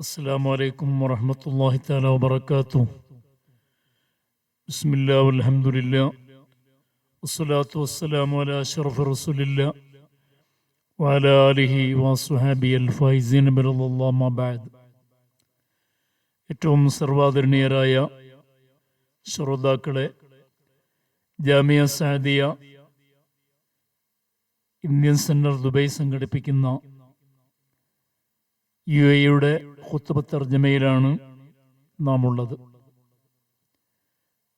السلام عليكم ورحمة الله تعالى وبركاته بسم الله والحمد لله والصلاة والسلام على أشرف رسول الله وعلى آله وصحابه الفائزين برضا الله ما بعد ഏറ്റവും സർവാദരണീയരായ ശ്രോതാക്കളെ Jamia Sadia Indian centre Dubai സംഘടിപ്പിക്കുന്ന യു എയുടെ ഹുത്തുബ തർജമയിലാണ് നാം ഉള്ളത്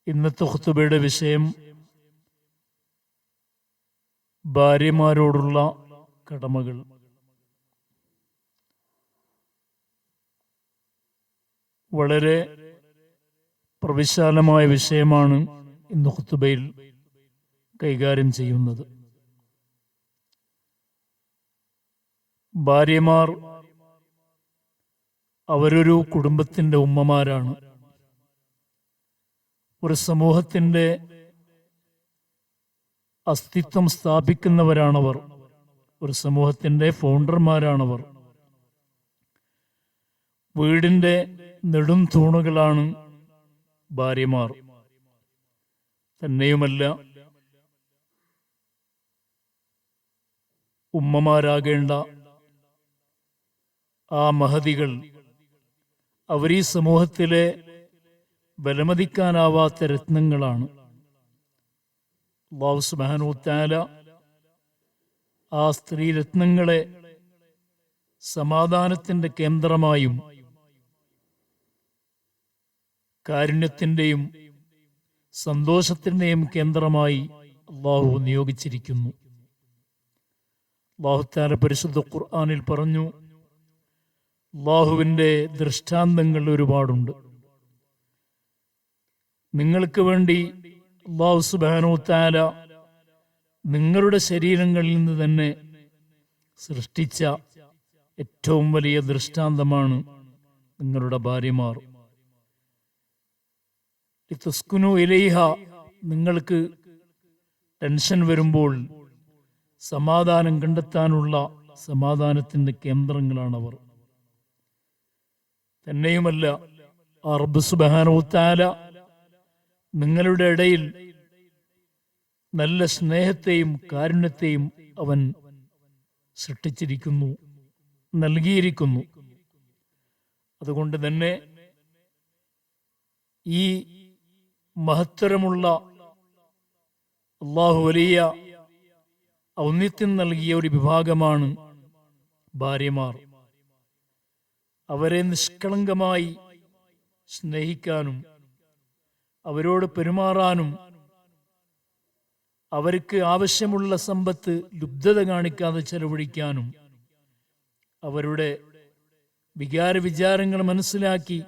ഇന്നത്തെ ഹുത്തുബയുടെ വിഷയം ഭാര്യമാരോടുള്ള കടമകൾ. വളരെ പ്രവിശാലമായ വിഷയമാണ് ഇന്ന് ഹുത്തുബയിൽ കൈകാര്യം ചെയ്യുന്നത്. ഭാര്യമാർ അവരൊരു കുടുംബത്തിന്റെ ഉമ്മമാരാണ്. ഒരു സമൂഹത്തിന്റെ അസ്തിത്വം സ്ഥാപിക്കുന്നവരാണവർ. ഒരു സമൂഹത്തിന്റെ ഫൗണ്ടർമാരാണവർ. വീടിന്റെ നെടും തൂണുകളാണ് ഭാര്യമാർ. തന്നെയുമല്ല ഉമ്മമാരാകേണ്ട ആ മഹതികൾ അവർ ഈ സമൂഹത്തിലെ ബലമതിക്കാനാവാത്ത രത്നങ്ങളാണ്. അള്ളാഹു മെഹനൂത്താല ആ സ്ത്രീ രത്നങ്ങളെ സമാധാനത്തിന്റെ കേന്ദ്രമായും കാരുണ്യത്തിന്റെയും സന്തോഷത്തിന്റെയും കേന്ദ്രമായി അള്ളാഹു നിയോഗിച്ചിരിക്കുന്നു. അള്ളാഹുത്താല പരിശുദ്ധ ഖുർആാനിൽ പറഞ്ഞു അള്ളാഹുവിന്റെ ദൃഷ്ടാന്തങ്ങൾ ഒരുപാടുണ്ട്. നിങ്ങൾക്ക് വേണ്ടി അള്ളാഹു സുബാനോ താല നിങ്ങളുടെ ശരീരങ്ങളിൽ നിന്ന് തന്നെ സൃഷ്ടിച്ച ഏറ്റവും വലിയ ദൃഷ്ടാന്തമാണ് നിങ്ങളുടെ ഭാര്യമാർ. തുസ്കുനു ഇലൈഹ നിങ്ങൾക്ക് ടെൻഷൻ വരുമ്പോൾ സമാധാനം കണ്ടെത്താനുള്ള സമാധാനത്തിന്റെ കേന്ദ്രങ്ങളാണവർ. തന്നെയുമല്ല അറബ് താല നിങ്ങളുടെ ഇടയിൽ നല്ല സ്നേഹത്തെയും കാരുണ്യത്തെയും അവൻ സൃഷ്ടിച്ചിരിക്കുന്നു നൽകിയിരിക്കുന്നു. അതുകൊണ്ട് തന്നെ ഈ മഹത്തരമുള്ള അള്ളാഹു വലിയ ഔന്നിത്യം നൽകിയ ഒരു വിഭാഗമാണ് ഭാര്യമാർ. അവരെ നിഷ്കളങ്കമായി സ്നേഹിക്കാനും അവരോട് പെരുമാറാനും അവർക്ക് ആവശ്യമുള്ള സമ്പത്ത് ലുബ്ധത കാണിക്കാതെ ചെലവഴിക്കാനും അവരുടെ വികാര വിചാരങ്ങൾ മനസ്സിലാക്കി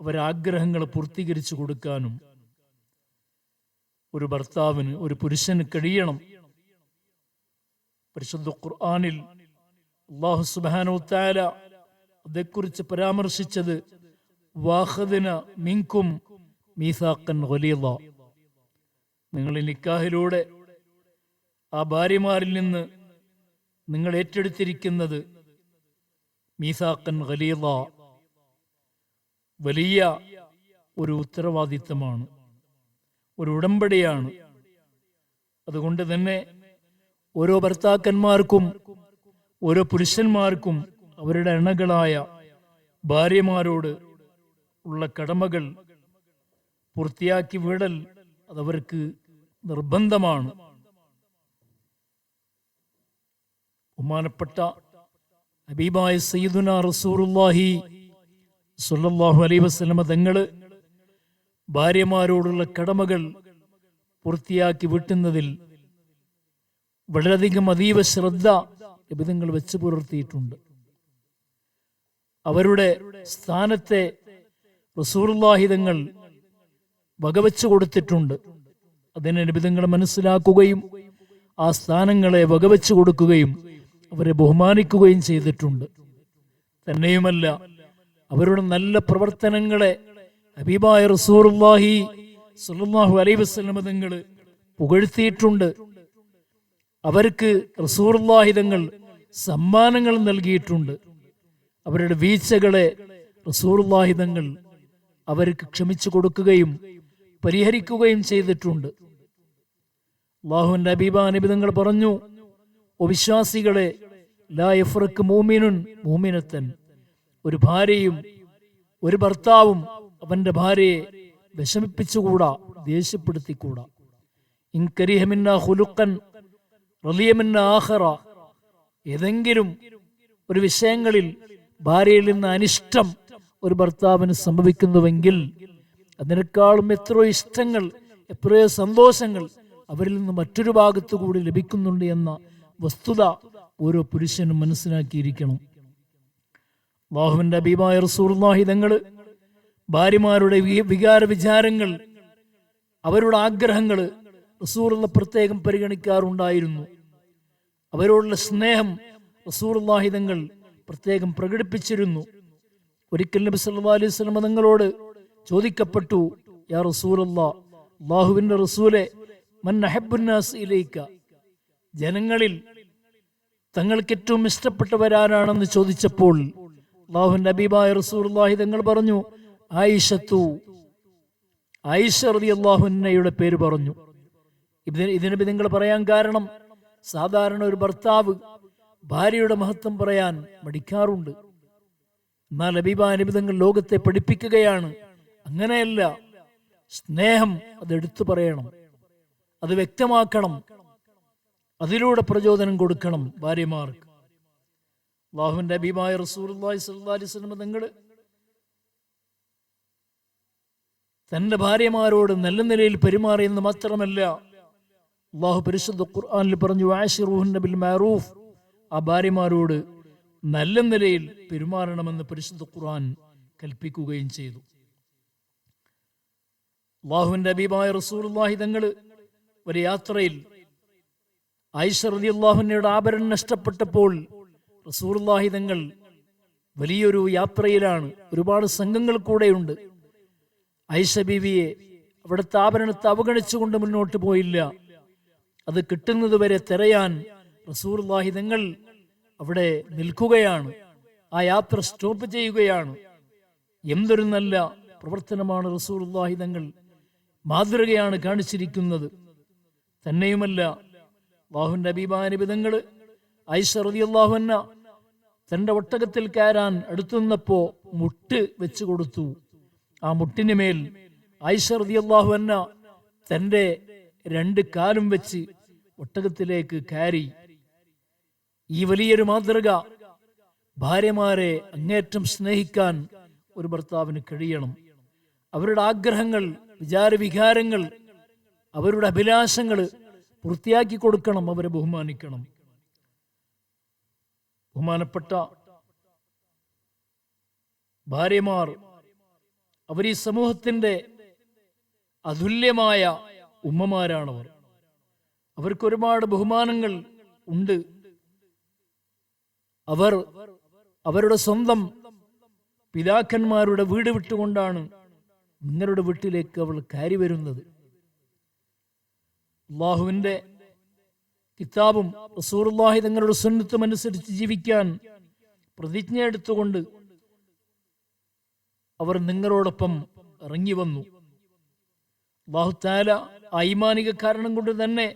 അവരാഗ്രഹങ്ങൾ പൂർത്തീകരിച്ചു കൊടുക്കാനും ഒരു ഭർത്താവിന് ഒരു പുരുഷന് കഴിയണം. പരിശുദ്ധ ഖുർആാനിൽ അള്ളാഹു സുബാനോ താല അതേക്കുറിച്ച് പരാമർശിച്ചത് വാഹദിന മിങ്കും മീസാക്കൻ ഹൊലീല നിങ്ങൾ നിക്കാഹിലൂടെ ആ ഭാര്യമാരിൽ നിന്ന് നിങ്ങൾ ഏറ്റെടുത്തിരിക്കുന്നത് മീസാക്കൻ ഖലീല വലിയ ഒരു ഉത്തരവാദിത്തമാണ് ഒരു ഉടമ്പടിയാണ്. അതുകൊണ്ട് തന്നെ ഓരോ ഭർത്താക്കന്മാർക്കും ഓരോ പുരുഷന്മാർക്കും അവരുടെ എണ്ണകളായ ഭാര്യമാരോട് ഉള്ള കടമകൾ പൂർത്തിയാക്കി വിടൽ അതവർക്ക് നിർബന്ധമാണ്. ബഹുമാനപ്പെട്ട ഹബീബായ സയ്യിദുന റസൂറുല്ലാഹി സുല്ലാഹു അലൈ വസ്ലമ തങ്ങൾ ഭാര്യമാരോടുള്ള കടമകൾ പൂർത്തിയാക്കി വിട്ടുന്നതിൽ വളരെയധികം അതീവ ശ്രദ്ധ ലഭിതങ്ങൾ വെച്ചു പുലർത്തിയിട്ടുണ്ട്. അവരുടെ സ്ഥാനത്തെ റസൂർലാഹിതങ്ങൾ വകവെച്ചു കൊടുത്തിട്ടുണ്ട്. അതിനെ നിബിതങ്ങൾ മനസ്സിലാക്കുകയും ആ സ്ഥാനങ്ങളെ വകവെച്ചു കൊടുക്കുകയും അവരെ ബഹുമാനിക്കുകയും ചെയ്തിട്ടുണ്ട്. തന്നെയുമല്ല അവരുടെ നല്ല പ്രവർത്തനങ്ങളെ ഹബീബായ റസൂർല്ലാഹി സല്ലാഹു അലൈ വസ്ലമ പുകഴ്ത്തിയിട്ടുണ്ട്. അവർക്ക് റസൂർല്ലാഹിതങ്ങൾ സമ്മാനങ്ങൾ നൽകിയിട്ടുണ്ട്. അവരുടെ വീഴ്ചകളെ റസൂർവാഹിതങ്ങൾ തങ്ങൾ അവർക്ക് ക്ഷമിച്ചു കൊടുക്കുകയും പരിഹരിക്കുകയും ചെയ്തിട്ടുണ്ട്. അള്ളാഹുവിന്റെ അബീബാനബി തങ്ങൾ പറഞ്ഞു ഓ വിശ്വാസികളെ ലാ യഫ്രക്ക് മൂമിനുൻ മൂമിനത്തൻ ഒരു ഭാര്യയും ഒരു ഭർത്താവും അവന്റെ ഭാര്യയെ വിഷമിപ്പിച്ചുകൂടാ ദേഷ്യപ്പെടുത്തിക്കൂടാ. ഇൻകരിഹമിന്ന ഹുലുക്കൻ റലിയമിന്ന ആഹറ ഏതെങ്കിലും ഒരു വിഷയങ്ങളിൽ ഭാര്യയിൽ നിന്ന് അനിഷ്ടം ഒരു ഭർത്താവിന് സംഭവിക്കുന്നുവെങ്കിൽ അതിനേക്കാളും എത്രയോ ഇഷ്ടങ്ങൾ എത്രയോ സന്തോഷങ്ങൾ അവരിൽ നിന്ന് മറ്റൊരു ഭാഗത്തു കൂടി ലഭിക്കുന്നുണ്ട് എന്ന വസ്തുത ഓരോ പുരുഷനും മനസ്സിലാക്കിയിരിക്കണം. ബാഹുവിന്റെ അഭിമായ റസൂർലാഹി തങ്ങൾ ഭാര്യമാരുടെ വികാര വിചാരങ്ങൾ അവരുടെ ആഗ്രഹങ്ങൾ റസൂറുള്ള പ്രത്യേകം പരിഗണിക്കാറുണ്ടായിരുന്നു. അവരോടുള്ള സ്നേഹം റസൂർലാഹി തങ്ങൾ പ്രത്യേകം പ്രകടിപ്പിച്ചിരുന്നു. ഒരിക്കൽ നബി സല്ലല്ലാഹു അലൈഹി വസല്ലം തങ്ങളോട് ചോദിക്കപ്പെട്ടു യാ റസൂലല്ലാ അള്ളാഹുവിന്റെ റസൂലെ മൻ അഹബ്ബുന്നാസ് ഇലൈക? ജനങ്ങളിൽ തങ്ങൾക്ക് ഏറ്റവും ഇഷ്ടപ്പെട്ടവരാരാണെന്ന് ചോദിച്ചപ്പോൾ അള്ളാഹു നബിബായ റസൂലുള്ളാഹി തങ്ങൾ പറഞ്ഞു ആയിഷത്തു. ആയിഷ റളിയല്ലാഹുന്നയുടെ പേര് പറഞ്ഞു. ഇതിന് ഇതിനു നിങ്ങൾ പറയാൻ കാരണം സാധാരണ ഒരു ഭർത്താവ് ഭാര്യയുടെ മഹത്വം പറയാൻ മടിക്കാറുണ്ട്. എന്നാൽ അബീബ അനുബിതങ്ങൾ ലോകത്തെ പഠിപ്പിക്കുകയാണ്. അങ്ങനെയല്ല സ്നേഹം അത് എടുത്തു പറയണം. അത് വ്യക്തമാക്കണം. അതിലൂടെ പ്രചോദനം കൊടുക്കണം ഭാര്യമാർക്ക്. അള്ളാഹുവിന്റെ സ്വല്ലല്ലാഹി അലൈഹി വസല്ലം നിങ്ങൾ തന്റെ ഭാര്യമാരോട് നല്ല നിലയിൽ പെരുമാറിയെന്ന് മാത്രമല്ല അള്ളാഹു പരിശുദ്ധ ഖുർആാനിൽ പറഞ്ഞു ആഷിറൂഹിന്റെ ബിൽ മാറൂഫ് ആ ഭാര്യമാരോട് നല്ല നിലയിൽ പെരുമാറണമെന്ന് പരിശുദ്ധ ഖുർആൻ കൽപ്പിക്കുകയും ചെയ്തു. അള്ളാഹുവിന്റെ അബീബായ റസൂലുള്ളാഹി തങ്ങൾ ഒരു യാത്രയിൽ ആയിഷ അലി അള്ളാഹുവിനയുടെ ആഭരണം നഷ്ടപ്പെട്ടപ്പോൾ റസൂലുള്ളാഹി തങ്ങൾ വലിയൊരു യാത്രയിലാണ്. ഒരുപാട് സംഘങ്ങൾ കൂടെയുണ്ട്. ഐഷ ബീവിയെ അവിടുത്തെ ആഭരണത്തെ അവഗണിച്ചുകൊണ്ട് മുന്നോട്ട് പോയില്ല. അത് കിട്ടുന്നതുവരെ തിരയാൻ റസൂർലാഹി തങ്ങൾ അവിടെ നിൽക്കുകയാണ്. ആ യാത്ര സ്റ്റോപ്പ് ചെയ്യുകയാണ്. എന്തൊരു നല്ല പ്രവർത്തനമാണ് റസൂർലാഹി തങ്ങൾ മാതൃകയാണ് കാണിച്ചിരിക്കുന്നത്. തന്നെയുമല്ല അള്ളാഹുന്റെ അബീബാനുബിതങ്ങൾ ഐഷ റളിയല്ലാഹുഅന്ന തന്റെ ഒട്ടകത്തിൽ കയറാൻ അടുത്തുനിന്നപ്പോ മുട്ട് വെച്ചു കൊടുത്തു. ആ മുട്ടിന് മേൽ ഐഷ റളിയല്ലാഹു അന്ന തന്റെ രണ്ട് കാലും വെച്ച് ഒട്ടകത്തിലേക്ക് കയറി. ഈ വലിയൊരു മാതൃക ഭാര്യമാരെ അങ്ങേറ്റം സ്നേഹിക്കാൻ ഒരു ഭർത്താവിന് കഴിയണം. അവരുടെ ആഗ്രഹങ്ങൾ വിചാരവികാരങ്ങൾ അവരുടെ അഭിലാഷങ്ങൾ പൂർത്തിയാക്കി കൊടുക്കണം അവരെ ബഹുമാനിക്കണം. ബഹുമാനപ്പെട്ട ഭാര്യമാർ അവർ ഈ സമൂഹത്തിന്റെ അതുല്യമായ ഉമ്മമാരാണവർ. അവർക്ക് ഒരുപാട് ബഹുമാനങ്ങൾ ഉണ്ട്. അവർ അവരുടെ സ്വന്തം പിതാക്കന്മാരുടെ വീട് വിട്ടുകൊണ്ടാണ് നിങ്ങളുടെ വീട്ടിലേക്ക് അവൾ കയറി വരുന്നത്. അള്ളാഹുവിന്റെ കിതാബും റസൂർല്ലാഹി തങ്ങളുടെ സുന്നത്തും അനുസരിച്ച് ജീവിക്കാൻ പ്രതിജ്ഞ എടുത്തുകൊണ്ട് അവർ നിങ്ങളോടൊപ്പം ഇറങ്ങി വന്നു. അള്ളാഹു താല ഐമാനിക കാരണം കൊണ്ട് തന്നെ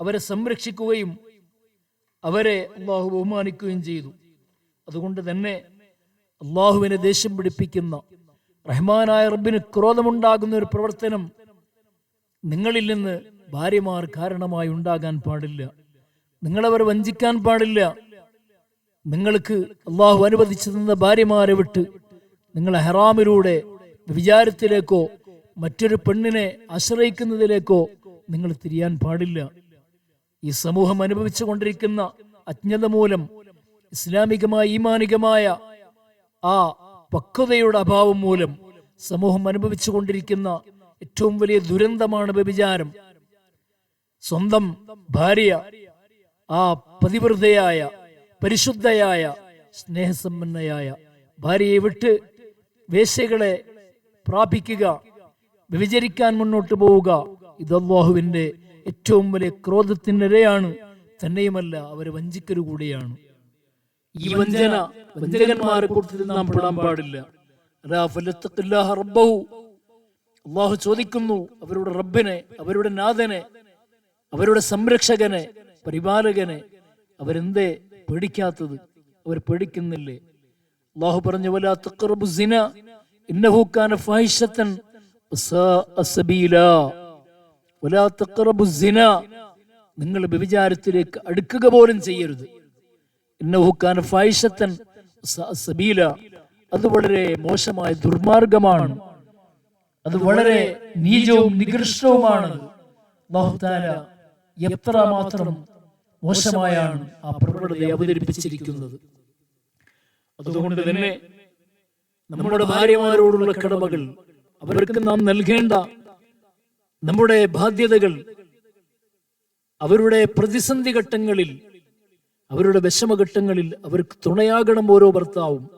അവരെ സംരക്ഷിക്കുകയും അവരെ അള്ളാഹു ബഹുമാനിക്കുകയും ചെയ്തു. അതുകൊണ്ട് തന്നെ അള്ളാഹുവിനെ ദേഷ്യം പിടിപ്പിക്കുന്ന റഹ്മാനായ റബ്ബിന് ക്രോധമുണ്ടാകുന്ന ഒരു പ്രവർത്തനം നിങ്ങളിൽ നിന്ന് ഭാര്യമാർ കാരണമായി ഉണ്ടാകാൻ പാടില്ല. നിങ്ങളവർ വഞ്ചിക്കാൻ പാടില്ല. നിങ്ങൾക്ക് അള്ളാഹു അനുവദിച്ചു തന്ന ഭാര്യമാരെ വിട്ട് നിങ്ങൾ ഹെറാമിലൂടെ വിചാരത്തിലേക്കോ മറ്റൊരു പെണ്ണിനെ ആശ്രയിക്കുന്നതിലേക്കോ നിങ്ങൾ തിരിയാൻ പാടില്ല. ഈ സമൂഹം അനുഭവിച്ചു കൊണ്ടിരിക്കുന്ന അജ്ഞത മൂലം ഇസ്ലാമികമായ ഈമാനികമായ ആ പക്വതയുടെ അഭാവം മൂലം സമൂഹം അനുഭവിച്ചു കൊണ്ടിരിക്കുന്ന ഏറ്റവും വലിയ ദുരന്തമാണ് വ്യഭിചാരം. സ്വന്തം ഭാര്യ ആ പതിവൃതയായ പരിശുദ്ധയായ സ്നേഹസമ്പന്നയായ ഭാര്യയെ വിട്ട് വേശ്യകളെ പ്രാപിക്കുക വ്യഭിചരിക്കാൻ മുന്നോട്ട് പോവുക ഇത് ഏറ്റവും വലിയ ക്രോധത്തിനിരയാണ് തന്നെയുമല്ല അവരെ വഞ്ചിക്കരു കൂടിയാണ്. ഈ വഞ്ചന വഞ്ചകന്മാരെ കൂട്ടത്തിൽ നാം പെടാൻ പാടില്ല. അള്ളാഹു ചോദിക്കുന്നു അവരുടെ റബ്ബിനെ അവരുടെ നാഥനെ അവരുടെ സംരക്ഷകനെ പരിപാലകനെ അവരെന്തേ പേടിക്കാത്തത്? അവർ പേടിക്കുന്നില്ലേ? അള്ളാഹു പറഞ്ഞു വലാ തക്കറബു ഇന്നഹു കാന ഫാഹിഷത്തൻ സബീലാ നിങ്ങൾ വ്യഭിചാരത്തിലേക്ക് അടുക്കുക പോലും ചെയ്യരുത്. കാന സബീല. അത് വളരെ മോശമായ ദുർമാർഗമാണ്. അത് വളരെ നീചവും നികൃഷ്ടവുമാണ്. എത്ര മാത്രം മോശമായാണ് ആ പ്രവണതയെ അവതരിപ്പിച്ചിരിക്കുന്നത്. അതുകൊണ്ട് തന്നെ നമ്മുടെ ഭാര്യമാരോടുള്ള കടമകൾ അവർക്ക് നാം നൽകേണ്ട നമ്മുടെ ബാധ്യതകൾ അവരുടെ പ്രതിസന്ധി ഘട്ടങ്ങളിൽ അവരുടെ വിഷമഘട്ടങ്ങളിൽ അവർക്ക് തുണയാകണം ഓരോ ഭർത്താവും.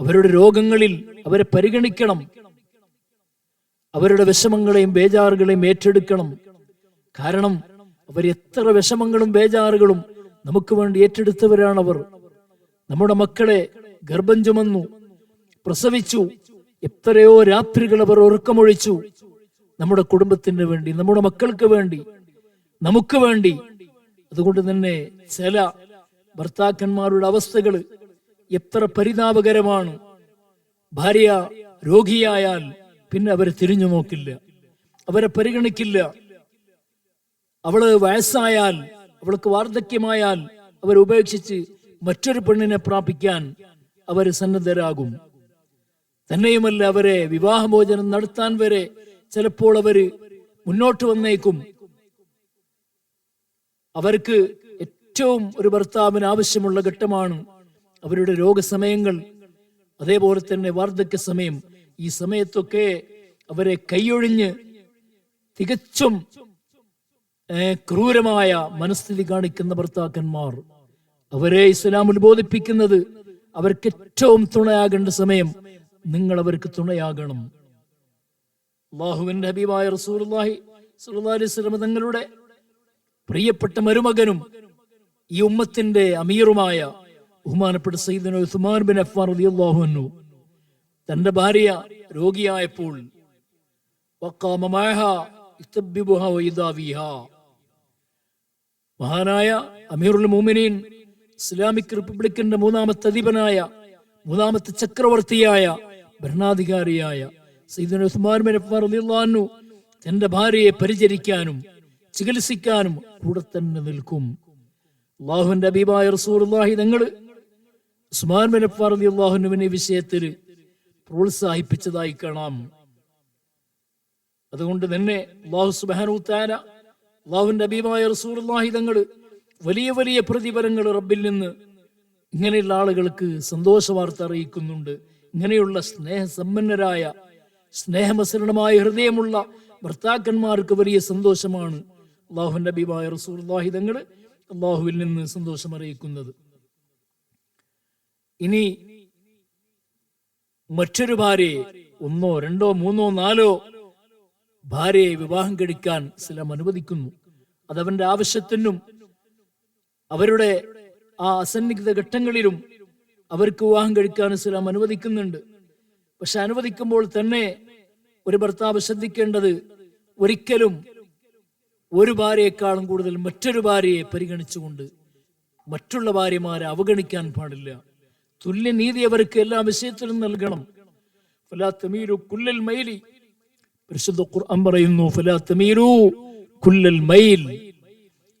അവരുടെ രോഗങ്ങളിൽ അവരെ പരിഗണിക്കണം. അവരുടെ വിഷമങ്ങളെയും ബേജാറുകളെയും ഏറ്റെടുക്കണം. കാരണം അവർ എത്ര വിഷമങ്ങളും ബേജാറുകളും നമുക്ക് വേണ്ടി ഏറ്റെടുത്തവരാണവർ. നമ്മുടെ മക്കളെ ഗർഭം ചുമന്നു പ്രസവിച്ചു എത്രയോ രാത്രികൾ അവർ ഉറക്കമൊഴിച്ചു. നമ്മുടെ കുടുംബത്തിന് വേണ്ടി നമ്മുടെ മക്കൾക്ക് വേണ്ടി നമുക്ക് വേണ്ടി. അതുകൊണ്ട് തന്നെ ചില ഭർത്താക്കന്മാരുടെ അവസ്ഥകൾ എത്ര പരിതാപകരമാണ്. ഭാര്യ രോഗിയായാൽ പിന്നെ അവരെ തിരിഞ്ഞു നോക്കില്ല അവരെ പരിഗണിക്കില്ല. അവൾ വയസ്സായാൽ അവൾക്ക് വാർദ്ധക്യമായാൽ അവരെ ഉപേക്ഷിച്ച് മറ്റൊരു പെണ്ണിനെ പ്രാപിക്കാൻ അവർ സന്നദ്ധരാകും. തന്നെയുമല്ല അവരെ വിവാഹമോചനം നടത്താൻ വരെ ചിലപ്പോൾ അവർ മുന്നോട്ട് വന്നേക്കും. അവർക്ക് ഏറ്റവും ഒരു ഭർത്താവിന് ആവശ്യമുള്ള ഘട്ടമാണ് അവരുടെ രോഗസമയങ്ങൾ. അതേപോലെ തന്നെ വാർദ്ധക്യ സമയം. ഈ സമയത്തൊക്കെ അവരെ കൈയൊഴിഞ്ഞ് തികച്ചും ക്രൂരമായ മനസ്ഥിതി കാണിക്കുന്ന ഭർത്താക്കന്മാർ. അവരെ ഇസ്ലാം ഉത്ബോധിപ്പിക്കുന്നത് അവർക്ക് ഏറ്റവും തുണയാകേണ്ട സമയം. നിങ്ങൾ അവർക്ക് തുണയാകണം. അള്ളാഹുവിന്റെ ഹബീബായ റസൂലുള്ളാഹി സ്വല്ലല്ലാഹി അലൈഹി തങ്ങളുടെ പ്രിയപ്പെട്ട മരുമകനും ഈ ഉമ്മത്തിന്റെ അമീറുമായ ബഹുമാനപ്പെട്ട സയ്യിദന ഉസ്മാൻ ബിൻ അഫ്ഫാൻ റളിയല്ലാഹു അൻഹു. തന്റെ ഭാര്യ രോഗിയായപ്പോൾ മഹാനായ അമീറുൽ മോമിനീൻ ഇസ്ലാമിക് റിപ്പബ്ലിക്കിന്റെ മൂന്നാമത്തെ അധിപനായ മൂന്നാമത്തെ ചക്രവർത്തിയായ ഭരണാധികാരിയായ സയ്യിദുന ഉസ്മാൻ അഫ്ഫാൻ തന്റെ ഭാര്യയെ പരിചരിക്കാനും ചികിത്സിക്കാനും കൂടെ തന്നെ നിൽക്കും. അള്ളാഹുവിന്റെ അബീബായ റസൂർഹി തങ്ങൾ ഉസ്മാൻ ബിൻ അഫ്ഫാൻ അള്ളാഹുനുവിനെ വിഷയത്തിൽ പ്രോത്സാഹിപ്പിച്ചതായി കാണാം. അതുകൊണ്ട് തന്നെ അള്ളാഹു സുബ്ഹാനഹു തആല അള്ളാഹുവിന്റെ അബീബായ റസൂലുള്ളാഹി തങ്ങൾ വലിയ വലിയ പ്രതിഫലങ്ങൾ റബ്ബിൽ നിന്ന് ഇങ്ങനെയുള്ള ആളുകൾക്ക് സന്തോഷ വാർത്ത അറിയിക്കുന്നുണ്ട്. ഇങ്ങനെയുള്ള സ്നേഹസമ്പന്നരായ സ്നേഹമസരണമായ ഹൃദയമുള്ള ഭർത്താക്കന്മാർക്ക് വലിയ സന്തോഷമാണ് അള്ളാഹു അബീബായ റസൂലുള്ളാഹി തങ്ങൾ അള്ളാഹുവിൽ നിന്ന് സന്തോഷം അറിയിക്കുന്നത് ഇനി മറ്റൊരു ഭാര്യയെ ഒന്നോ രണ്ടോ മൂന്നോ നാലോ ഭാര്യയെ വിവാഹം കഴിക്കാൻ ഇസ്ലാം അനുവദിക്കുന്നു. അതവന്റെ ആവശ്യത്തിനും അവരുടെ ആ അസന്നിഗ്ധ ഘട്ടങ്ങളിലും അവർക്ക് വിവാഹം കഴിക്കാൻ ഇസ്ലാം അനുവദിക്കുന്നുണ്ട്. പക്ഷെ അനുവദിക്കുമ്പോൾ തന്നെ ഒരു ഭർത്താവ് ശ്രദ്ധിക്കേണ്ടത് ഒരിക്കലും ഒരു ഭാര്യയെക്കാളും കൂടുതൽ മറ്റൊരു ഭാര്യയെ പരിഗണിച്ചുകൊണ്ട് മറ്റുള്ള ഭാര്യമാരെ അവഗണിക്കാൻ പാടില്ല. തുല്യനീതി അവർക്ക് എല്ലാ വിഷയത്തിലും നൽകണം. ഫലാ കുല്ലൽ മൈലി. പരിശുദ്ധ ഖുർആൻ പറയുന്നു ഫലാ കുല്ലൽ മൈൽ.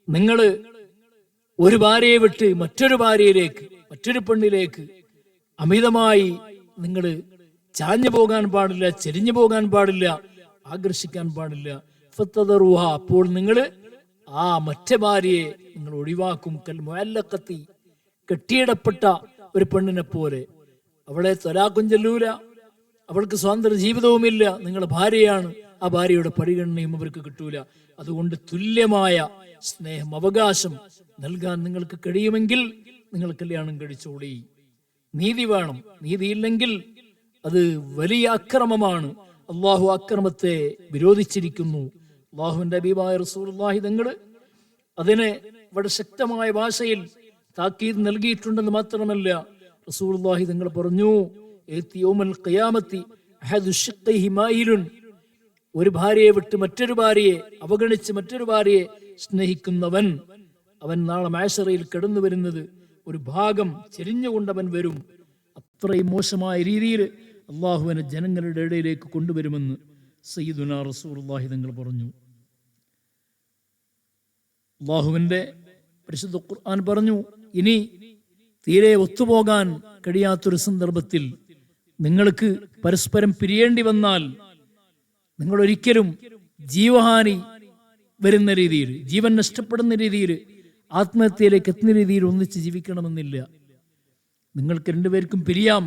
നിങ്ങൾ ഒരു ഭാര്യയെ വിട്ട് മറ്റൊരു ഭാര്യയിലേക്ക് മറ്റൊരു പെണ്ണിലേക്ക് അമിതമായി നിങ്ങൾ ചാഞ്ഞു പോകാൻ പാടില്ല ചെരിഞ്ഞു പോകാൻ പാടില്ല ആകർഷിക്കാൻ പാടില്ല. ഫത്തതറുഹ അപ്പോൾ നിങ്ങൾ ആ മറ്റേ ഭാര്യയെ നിങ്ങൾ ഒഴിവാക്കും. കൽ മുഅല്ലഖത്തി കെട്ടിയിടപ്പെട്ട ഒരു പെണ്ണിനെ പോലെ. അവളെ തൊലാക്കും ചെല്ലൂല അവൾക്ക് സ്വാതന്ത്ര്യ ജീവിതവുമില്ല നിങ്ങൾ ഭാര്യയാണ് ആ ഭാര്യയുടെ പരിഗണനയും അവർക്ക് കിട്ടൂല. അതുകൊണ്ട് തുല്യമായ സ്നേഹം അവകാശം നൽകാൻ നിങ്ങൾക്ക് കഴിയുമെങ്കിൽ നിങ്ങൾ കല്യാണം കഴിച്ചോളി. നീതി വേണം നീതിയില്ലെങ്കിൽ അത് വലിയ അക്രമമാണ്. അള്ളാഹു അക്രമത്തെ വിരോധിച്ചിരിക്കുന്നു. അള്ളാഹുവിന്റെ അബീബായ റസൂലുള്ളാഹി തങ്ങൾ അതിനെ വളരെ ശക്തമായ ഭാഷയിൽ താക്കീത് നൽകിയിട്ടുണ്ടെന്ന് മാത്രമല്ല റസൂലുള്ളാഹി തങ്ങൾ പറഞ്ഞു ഒരു ഭാര്യയെ വിട്ട് മറ്റൊരു ഭാര്യയെ അവഗണിച്ച് മറ്റൊരു ഭാര്യയെ സ്നേഹിക്കുന്നവൻ അവൻ നാളെ മാഷറയിൽ കിടന്നു വരുന്നത് ഒരു ഭാഗം ചെരിഞ്ഞുകൊണ്ടവൻ വരും. അത്രയും മോശമായ രീതിയിൽ അള്ളാഹുവിനെ ജനങ്ങളുടെ ഇടയിലേക്ക് കൊണ്ടുവരുമെന്ന് സയ്യിദുന റസൂർല്ലാഹി തങ്ങൾ പറഞ്ഞു. അള്ളാഹുവിന്റെ പരിശുദ്ധ ഖുർആൻ പറഞ്ഞു ഇനി തീരെ ഒത്തുപോകാൻ കഴിയാത്തൊരു സന്ദർഭത്തിൽ നിങ്ങൾക്ക് പരസ്പരം പിരിയേണ്ടി വന്നാൽ നിങ്ങൾ ഒരിക്കലും ജീവഹാനി വരുന്ന രീതിയിൽ ജീവൻ നഷ്ടപ്പെടുന്ന രീതിയിൽ ആത്മഹത്യയിലേക്ക് എത്തുന്ന രീതിയിൽ ഒന്നിച്ച് ജീവിക്കണമെന്നില്ല. നിങ്ങൾക്ക് രണ്ടുപേർക്കും പിരിയാം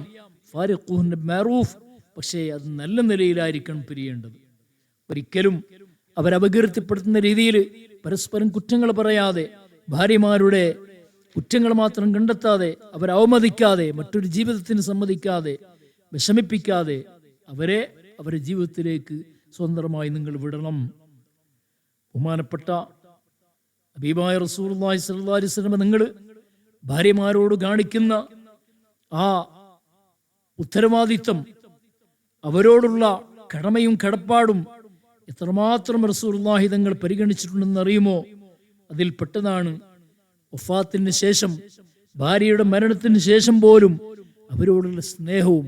ഫാരിഖൂഹിന്റെ മാറൂഫ് പക്ഷേ അത് നല്ല നിലയിലായിരിക്കണം പിരിയേണ്ടത്. ഒരിക്കലും അവരപകീർത്തിപ്പെടുത്തുന്ന രീതിയിൽ പരസ്പരം കുറ്റങ്ങൾ പറയാതെ ഭാര്യമാരുടെ കുറ്റങ്ങൾ മാത്രം കണ്ടെത്താതെ അവരെ അവമതിക്കാതെ മറ്റൊരു ജീവിതത്തിന് സമ്മതിക്കാതെ വിഷമിപ്പിക്കാതെ അവരെ അവരുടെ ജീവിതത്തിലേക്ക് സ്വതന്ത്രമായി നിങ്ങൾ വിടണം. ബഹുമാനപ്പെട്ട അബീബായ റസൂർ അലൈഹി വസല്ലം നിങ്ങൾ ഭാര്യമാരോട് കാണിക്കുന്ന ആ ഉത്തരവാദിത്വം അവരോടുള്ള കടമയും കടപ്പാടും എത്രമാത്രം റസൂർല്ലാഹി തങ്ങൾ പരിഗണിച്ചിട്ടുണ്ടെന്ന് അറിയുമോ? അതിൽ പെട്ടതാണ് ഒഫാത്തിന് ശേഷം ഭാര്യയുടെ മരണത്തിന് ശേഷം പോലും അവരോടുള്ള സ്നേഹവും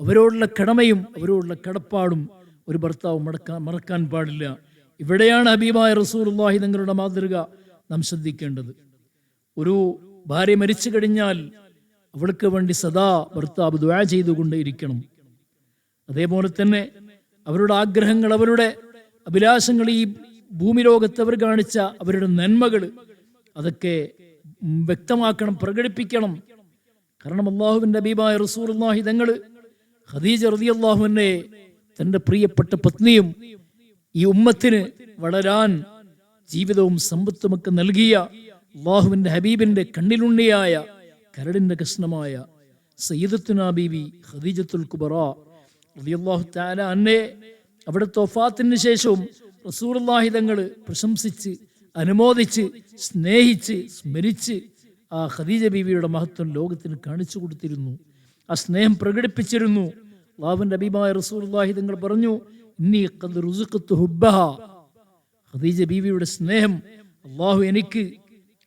അവരോടുള്ള കടമയും അവരോടുള്ള കടപ്പാടും ഒരു ഭർത്താവ് മടക്കാൻ മറക്കാൻ പാടില്ല. ഇവിടെയാണ് ഹബീബായ റസൂലുള്ളാഹി തങ്ങളുടെ മാതൃക. നാം ശ്രദ്ധിക്കേണ്ടത്. ഒരു ഭാര്യ മരിച്ചു കഴിഞ്ഞാൽ അവൾക്ക് വേണ്ടി സദാ ഭർത്താവ് ദ്വാ ചെയ്തുകൊണ്ടേയിരിക്കണം. അതേപോലെ തന്നെ അവരുടെ ആഗ്രഹങ്ങൾ അവരുടെ അഭിലാഷങ്ങൾ ഈ ഭൂമി ലോകത്ത് അവർ കാണിച്ച അവരുടെ നന്മകൾ അതൊക്കെ വ്യക്തമാക്കണം പ്രകടിപ്പിക്കണം. കാരണം അള്ളാഹുവിന്റെ അബീബായ റസൂർല്ലാഹി തങ്ങൾ ഖദീജ അള്ളാഹുവിനെ തന്റെ പ്രിയപ്പെട്ട പത്നിയും ഈ ഉമ്മത്തിന് വളരാൻ ജീവിതവും സമ്പത്തുമൊക്കെ നൽകിയ അള്ളാഹുവിന്റെ ഹബീബിന്റെ കണ്ണിലുണ്ണിയായ കരടിന്റെ കഷ്ണമായ സയ്യിദത്തുന ബീബി ഖദീജത്തുൽ കുബറ റളിയല്ലാഹു തആല അന്നെ അവിടുത്തെ തൊഫാത്തിന് ശേഷവും റസൂലുള്ളാഹി തങ്ങൾ പ്രശംസിച്ച് അനുമോദിച്ച് സ്നേഹിച്ച് സ്മരിച്ച് ആ ഖദീജ ബീവിയുടെ മഹത്വം ലോകത്തിന് കാണിച്ചു കൊടുത്തിരുന്നു. ആ സ്നേഹം പ്രകടിപ്പിച്ചിരുന്നു. ലാവിന്റെ അബീബായ റസൂലുള്ളാഹി തങ്ങൾ പറഞ്ഞു ഖദ് ഖദീജ ബീവിയുടെ സ്നേഹം അള്ളാഹു എനിക്ക്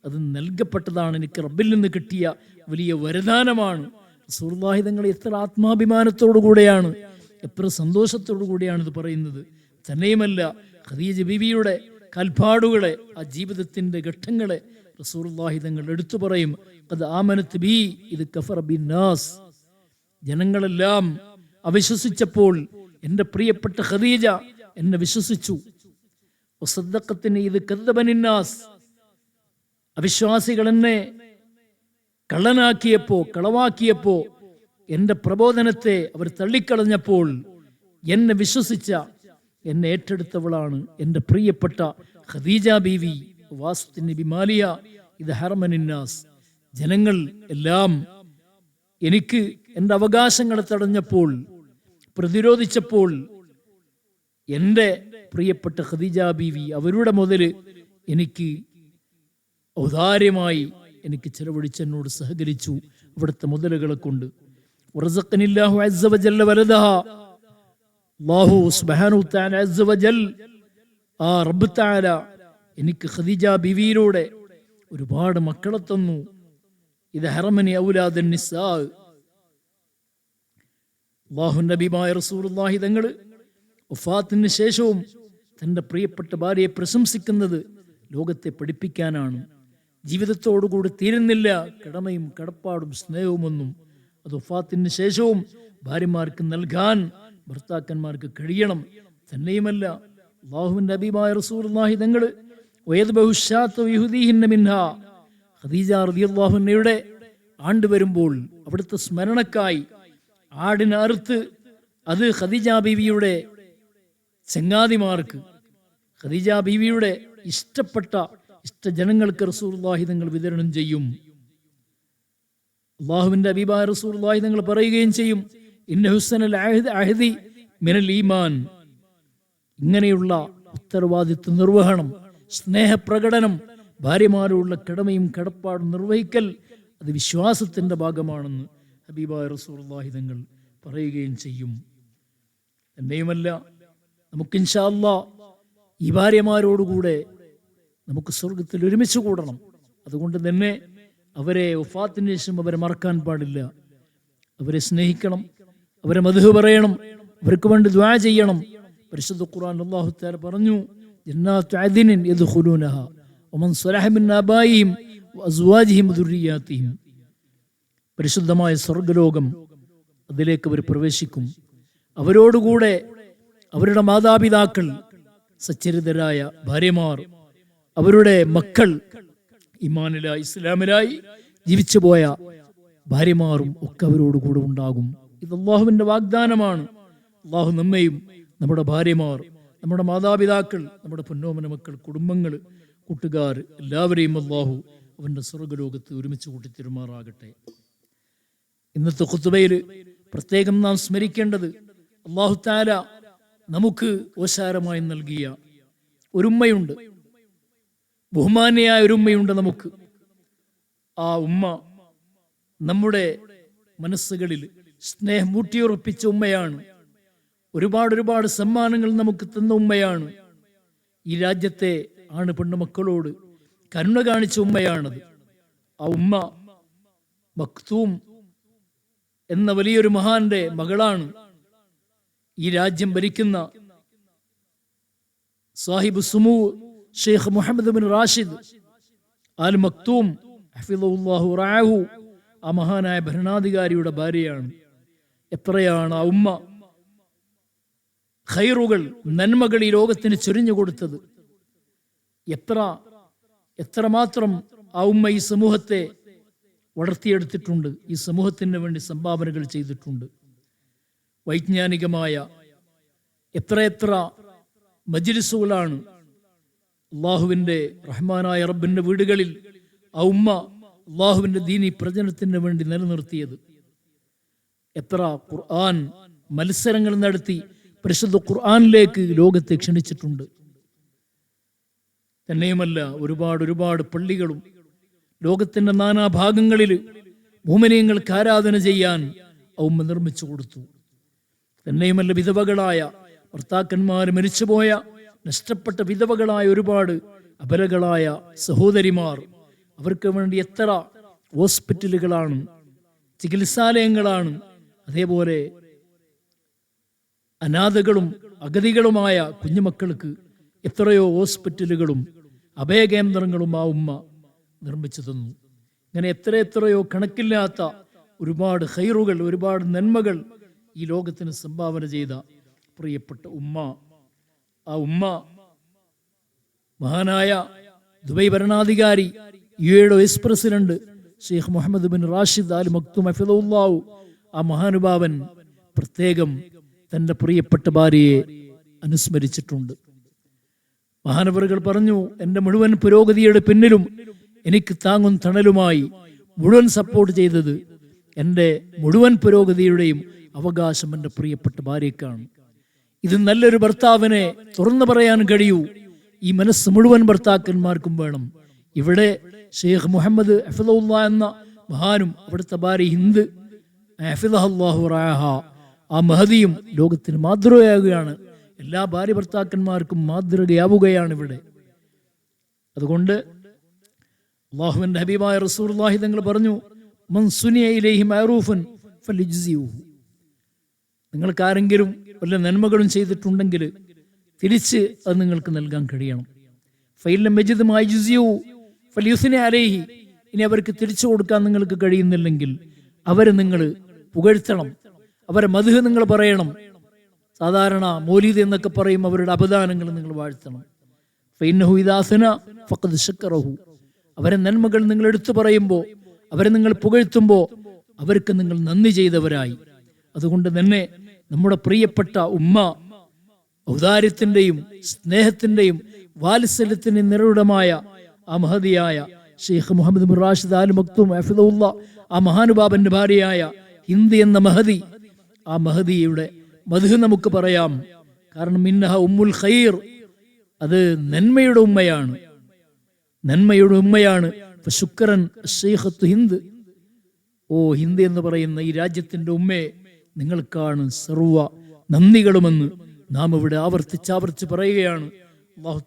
അത് നൽകപ്പെട്ടതാണ്. എനിക്ക് റബ്ബിൽ നിന്ന് കിട്ടിയ വലിയ വരദാനമാണ്. റസൂലുള്ളാഹി തങ്ങൾ എത്ര ആത്മാഭിമാനത്തോടു കൂടെയാണ് എത്ര സന്തോഷത്തോടു കൂടെയാണ് ഇത് പറയുന്നത്. തന്നെയുമല്ല ഖദീജ ബിബിയുടെ കൽപ്പാടുകളെ ആ ജീവിതത്തിന്റെ ഘട്ടങ്ങളെ റസൂലുള്ളാഹി തങ്ങൾ എടുത്തു പറയും. അത് ആമനത്ത് ബി ഇത് കഫർ ബി നാസ്. ജനങ്ങളെല്ലാം അവിശ്വസിച്ചപ്പോൾ എന്റെ പ്രിയപ്പെട്ട ഖദീജ എന്നെ വിശ്വസിച്ചു. ഇത് കദ്ദബനിന്നാസ് അവിശ്വാസികൾ എന്നെ കള്ളനാക്കിയപ്പോ കളവാക്കിയപ്പോ എന്റെ പ്രബോധനത്തെ അവർ തള്ളിക്കളഞ്ഞപ്പോൾ എന്നെ വിശ്വസിച്ച എന്നെ ഏറ്റെടുത്തവളാണ് എന്റെ പ്രിയപ്പെട്ട ഖദീജ ബീവി വാസ്തുവിന് ബിമാലിയ ഇത് ഹർമനിന്നാസ് ജനങ്ങൾ എല്ലാം എനിക്ക് എന്റെ അവകാശങ്ങളെ തടഞ്ഞപ്പോൾ പ്രതിരോധിച്ചപ്പോൾ എന്റെ പ്രിയപ്പെട്ട ഖദീജ ബീവി അവരുടെ മുതൽ എനിക്ക് ഔദാര്യമായി എനിക്ക് ചെലവഴിച്ച് എന്നോട് സഹകരിച്ചു ഇവിടുത്തെ മുതലുകളെ കൊണ്ട്. ആ റബ്ബ് തആല എനിക്ക് ഖദീജ ബിവിയിലൂടെ ഒരുപാട് മക്കളെ തന്നു. ഇത് ഹറമനി ഔലാദൻ നിസാ അള്ളാഹു നബിമായ റസൂലുള്ളാഹി തങ്ങൾ വഫാത്തിന് ശേഷവും തന്റെ പ്രിയപ്പെട്ട ഭാര്യയെ പ്രശംസിക്കുന്നത് ലോകത്തെ പഠിപ്പിക്കാനാണ്. ജീവിതത്തോടുകൂടി തീരുന്നില്ല. കടമയും കടപ്പാടും സ്നേഹവുമൊന്നും അത് ഒഫാത്തിന് ശേഷവും ഭാര്യമാർക്ക് നൽകാൻ ഭർത്താക്കന്മാർക്ക് കഴിയണം. തന്നെയുമല്ല അള്ളാഹുവിന്റെ അബീബായ റസൂലുള്ളാഹി തങ്ങൾ വയത് ബഹുഷാത്ത് യഹുദീഹിന്ന മിൻഹ ഖദീജ ആണ്ട് വരുമ്പോൾ അവിടുത്തെ സ്മരണക്കായി ആടിന് അറുത്ത് അത് ഖദീജ ബീവിയുടെ ചങ്ങാതിമാർക്ക് ഖദീജ ബീവിയുടെ ഇഷ്ടപ്പെട്ട ഇഷ്ടജനങ്ങൾക്ക് റസൂർലാഹി തങ്ങൾ വിതരണം ചെയ്യും. അള്ളാഹുവിന്റെ അബീബായ റസൂർലാഹി തങ്ങൾ പറയുകയും ചെയ്യും. ഇന്ന അഹദി മിനൽ ഈമാൻ. ഇങ്ങനെയുള്ള ഉത്തരവാദിത്വ നിർവഹണം സ്നേഹപ്രകടനം ഭാര്യമാരോടുള്ള കടമയും കടപ്പാടും നിർവഹിക്കൽ അത് വിശ്വാസത്തിന്റെ ഭാഗമാണെന്ന് ഹബീബായ റസൂർല്ലാഹി തങ്ങൾ പറയുകയും ചെയ്യും. എന്നെയുമല്ല നമുക്ക് ഇൻഷാല്ല ഈ ഭാര്യമാരോടുകൂടെ നമുക്ക് സ്വർഗത്തിൽ ഒരുമിച്ച് കൂടണം. അതുകൊണ്ട് തന്നെ അവരെ ഒഫാത്തിന് ശേഷം അവരെ മറക്കാൻ പാടില്ല. അവരെ സ്നേഹിക്കണം. അവരെ മധു പറയണം. അവർക്ക് വേണ്ടി ദ്വാ ചെയ്യണം. പരിശുദ്ധ ഖുർആൻ അള്ളാഹു തആല പറഞ്ഞു പരിശുദ്ധമായ സ്വർഗലോകം അതിലേക്ക് അവർ പ്രവേശിക്കും. അവരോടുകൂടെ അവരുടെ മാതാപിതാക്കൾ സച്ചരിതരായ ഭാര്യമാർ അവരുടെ മക്കൾ ഇമാനിലായി ഇസ്ലാമിലായി ജീവിച്ചു പോയ ഭാര്യമാറും ഒക്കെ അവരോട് കൂടെ ഉണ്ടാകും. ഇത് അള്ളാഹുവിന്റെ വാഗ്ദാനമാണ്. അള്ളാഹു നമ്മയും നമ്മുടെ ഭാര്യമാർ നമ്മുടെ മാതാപിതാക്കൾ നമ്മുടെ പൊന്നോമന മക്കൾ കുടുംബങ്ങൾ കൂട്ടുകാർ എല്ലാവരെയും അള്ളാഹു അവന്റെ സ്വർഗലോകത്ത് ഒരുമിച്ച് കൂട്ടി തിരുമാറാകട്ടെ ഇന്നത്തെ കുത്തുബയിൽ പ്രത്യേകം നാം സ്മരിക്കേണ്ടത് അള്ളാഹു താല നമുക്ക് ഓശാരമായി നൽകിയ ഒരുമ്മയുണ്ട് ബഹുമാന്യായ ഒരുമ്മയുണ്ട് നമുക്ക്. ആ ഉമ്മ നമ്മുടെ മനസ്സുകളിൽ സ്നേഹം ഊട്ടിയുറപ്പിച്ച ഉമ്മയാണ്. ഒരുപാട് ഒരുപാട് സമ്മാനങ്ങൾ നമുക്ക് തന്ന ഉമ്മയാണ്. ഈ രാജ്യത്തെ ആണ് പെണ്ണുമക്കളോട് കരുണ കാണിച്ച ഉമ്മയാണത്. ആ ഉമ്മ മക്തൂം എന്ന വലിയൊരു മഹാന്റെ മകളാണ്. ഈ രാജ്യം ഭരിക്കുന്ന സാഹിബ് Sumu Sheikh Mohammed bin Rashid Al Maktoum റാഹു ആ മഹാനായ ഭരണാധികാരിയുടെ ഭാര്യയാണ്. എത്രയാണ് ആ ഉമ്മ? ഖൈറുകൾ നന്മകൾ ഈ ലോകത്തിന് ചൊരിഞ്ഞു കൊടുത്തത്. എത്ര എത്രമാത്രം ആ ഉമ്മ ഈ സമൂഹത്തെ വളർത്തിയെടുത്തിട്ടുണ്ട് ഈ സമൂഹത്തിന് വേണ്ടി സംഭാവനകൾ ചെയ്തിട്ടുണ്ട്. വൈജ്ഞാനികമായ എത്രയെത്ര മജിലിസുകളാണ് അള്ളാഹുവിന്റെ റഹ്മാനായ റബ്ബിന്റെ വീടുകളിൽ ആ ഉമ്മ അള്ളാഹുവിന്റെ ദീനി പ്രചരണത്തിന് വേണ്ടി നിലനിർത്തിയത്. എത്ര ഖുർആൻ മത്സരങ്ങൾ നടത്തി പരിശുദ്ധ ഖുർആനിലേക്ക് ലോകത്തെ ക്ഷണിച്ചിട്ടുണ്ട്. തന്നെയുമല്ല ഒരുപാട് ഒരുപാട് പള്ളികളും ലോകത്തിന്റെ നാനാഭാഗങ്ങളിൽ ഭൂമനീയങ്ങൾക്ക് ആരാധന ചെയ്യാൻ ഔമ്മ നിർമ്മിച്ചു കൊടുത്തു. തന്നെയുമല്ല വിധവകളായ ഭർത്താക്കന്മാർ മരിച്ചുപോയ നഷ്ടപ്പെട്ട വിധവകളായ ഒരുപാട് അപരകളായ സഹോദരിമാർ. അവർക്ക് വേണ്ടി എത്ര ഹോസ്പിറ്റലുകളാണ് ചികിത്സാലയങ്ങളാണ് അതേപോലെ അനാഥകളും അഗതികളുമായ കുഞ്ഞുമക്കൾക്ക് എത്രയോ ഹോസ്പിറ്റലുകളും അഭയകേന്ദ്രങ്ങളും ആ ഉമ്മ നിർമ്മിച്ചു തന്നു. ഇങ്ങനെ എത്ര എത്രയോ കണക്കില്ലാത്ത ഒരുപാട് ഹൈറുകൾ ഒരുപാട് നന്മകൾ ഈ ലോകത്തിന് സംഭാവന ചെയ്ത പ്രിയപ്പെട്ട ഉമ്മ ആ ഉമ്മ മഹാനായ ദുബൈ ഭരണാധികാരി യു എയുടെ vice president Sheikh Mohammed bin Rashid Al Maktoum അഫിദുല്ലാവു ആ മഹാനുഭാവൻ പ്രത്യേകം തന്റെ പ്രിയപ്പെട്ട ഭാര്യയെ അനുസ്മരിച്ചിട്ടുണ്ട്. മഹാനവറുകൾ പറഞ്ഞു എന്റെ മുഴുവൻ പുരോഗതിയുടെ പിന്നിലും എനിക്ക് താങ്ങും തണലുമായി മുഴുവൻ സപ്പോർട്ട് ചെയ്തത് എന്റെ മുഴുവൻ പുരോഗതിയുടെയും അവകാശം എന്റെ പ്രിയപ്പെട്ട ഭാര്യക്കാണ് ഇത് നല്ലൊരു ഭർത്താവിനെ തുറന്നു പറയാൻ കഴിയൂ. ഈ മനസ്സ് മുഴുവൻ ഭർത്താക്കന്മാർക്കും വേണം. ഇവിടെ ഷെയ്ഖ് മുഹമ്മദ് അഫിദുല്ല എന്ന മഹാനും അവിടുത്തെ ഭാര്യ ഹിന്ദ് അഫിദഹു റാഹ ആ മഹദിയും ലോകത്തിന് മാതൃകയാകുകയാണ്. എല്ലാ ഭാര്യ ഭർത്താക്കന്മാർക്കും മാതൃകയാവുകയാണ് ഇവിടെ. അതുകൊണ്ട് അള്ളാഹുവിന്റെ ഹബീബായ റസൂർലാഹി തങ്ങൾ പറഞ്ഞു മൻസുനിയയിലേഹി മഅറൂഫൻ ഫലിജ്സിയൂഹു നിങ്ങൾക്ക് ആരെങ്കിലും വല്ല നന്മകളും ചെയ്തിട്ടുണ്ടെങ്കിൽ തിരിച്ച് അത് നിങ്ങൾക്ക് നൽകാൻ കഴിയണം. ഫൈലം മജിദ് മായുസിയോ ഫലിയുസിനെ അലേഹി. ഇനി അവർക്ക് തിരിച്ചു കൊടുക്കാൻ നിങ്ങൾക്ക് കഴിയുന്നില്ലെങ്കിൽ അവരെ നിങ്ങൾ പുകഴ്ത്തണം. അവരെ മധു നിങ്ങൾ പറയണം. സാധാരണ മോലീദ് എന്നൊക്കെ പറയും അവരുടെ അപദാനങ്ങൾ നിങ്ങൾ വാഴ്ത്തണം. ഫൈനഹു ഇദാസന ഫക്കത് ശക്കറഹു. അവരെ നന്മകൾ നിങ്ങൾ എടുത്തു പറയുമ്പോൾ അവരെ നിങ്ങൾ പുകഴ്ത്തുമ്പോൾ അവർക്ക് നിങ്ങൾ നന്ദി ചെയ്തവരായി. അതുകൊണ്ട് തന്നെ നമ്മുടെ പ്രിയപ്പെട്ട ഉമ്മ ഔദാര്യത്തിന്റെയും സ്നേഹത്തിന്റെയും വാത്സല്യത്തിന്റെ നിറവിടമായ ആ മഹതിയായ ഷെയ്ഖ് മുഹമ്മദ് മുറാഷിദ് റാഷിദ് ആൽ മക്തും അഫിദുള്ള ആ മഹാനുബാബന്റെ ഭാര്യയായ ഹിന്ദി എന്ന മഹതി ആ മഹദിയുടെ മധു നമുക്ക് പറയാം. കാരണം മിന്നഹ ഉമ്മുൽ ഖൈർ അത് നന്മയുടെ ഉമ്മയാണ്. നന്മയുടെ ഉമ്മയാണ്. ശുക്രൻ ഷെയ്ഖത്ത് ഹിന്ദ്. ഓ ഹിന്ദി എന്ന് പറയുന്ന ഈ രാജ്യത്തിന്റെ ഉമ്മയെ നിങ്ങൾക്കാണ് സർവ നന്ദികളുമെന്ന് നാം ഇവിടെ ആവർത്തിച്ചാവർത്തിച്ച് പറയുകയാണ്. അള്ളാഹു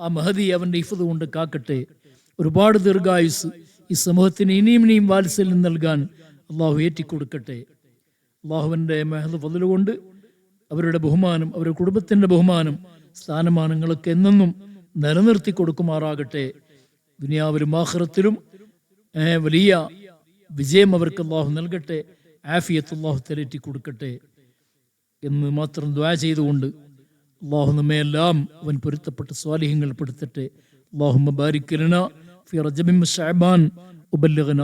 ആ മഹതി അവന്റെ ഇഫത് കൊണ്ട് കാക്കട്ടെ. ഒരുപാട് ദീർഘായുസ് ഈ സമൂഹത്തിന് ഇനിയും ഇനിയും വാത്സല്യം നൽകാൻ അള്ളാഹു ഏറ്റിക്കൊടുക്കട്ടെ. അള്ളാഹുവിന്റെ മെഹദ് പതിലുകൊണ്ട് അവരുടെ ബഹുമാനം അവരുടെ കുടുംബത്തിന്റെ ബഹുമാനം സ്ഥാനമാനങ്ങളൊക്കെ എന്നെന്നും നിലനിർത്തി കൊടുക്കുമാറാകട്ടെ. ദുനിയാവിലും ആഹ്റത്തിലും വലിയ വിജയം അവർക്ക് അള്ളാഹു നൽകട്ടെ. ആഫിയത്ത് അള്ളാഹു തെരറ്റി കൊടുക്കട്ടെ എന്ന് മാത്രം ദ്വാ ചെയ്തുകൊണ്ട് അള്ളാഹു നമ്മെ എല്ലാം അവൻ പൊരുത്തപ്പെട്ട സ്വാലിഹ്യങ്ങൾ പെടുത്തട്ടെ. അള്ളാഹു ഫി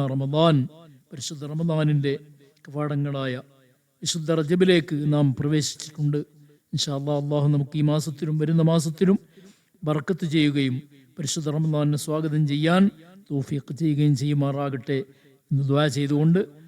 റമദാൻ. പരിശുദ്ധ റമദാനിന്റെ കവാടങ്ങളായ വിശുദ്ധ റജബിലേക്ക് നാം പ്രവേശിച്ചിട്ടുണ്ട്. ഇൻഷാ അള്ളാഹു നമുക്ക് ഈ മാസത്തിലും വരുന്ന മാസത്തിലും ബർക്കത്ത് ചെയ്യുകയും പരിശുദ്ധ റമദാനെ സ്വാഗതം ചെയ്യാൻ തോഫിയൊക്കെ ചെയ്യുകയും ചെയ്യുമാറാകട്ടെ എന്ന് ദ്വാ ചെയ്തുകൊണ്ട്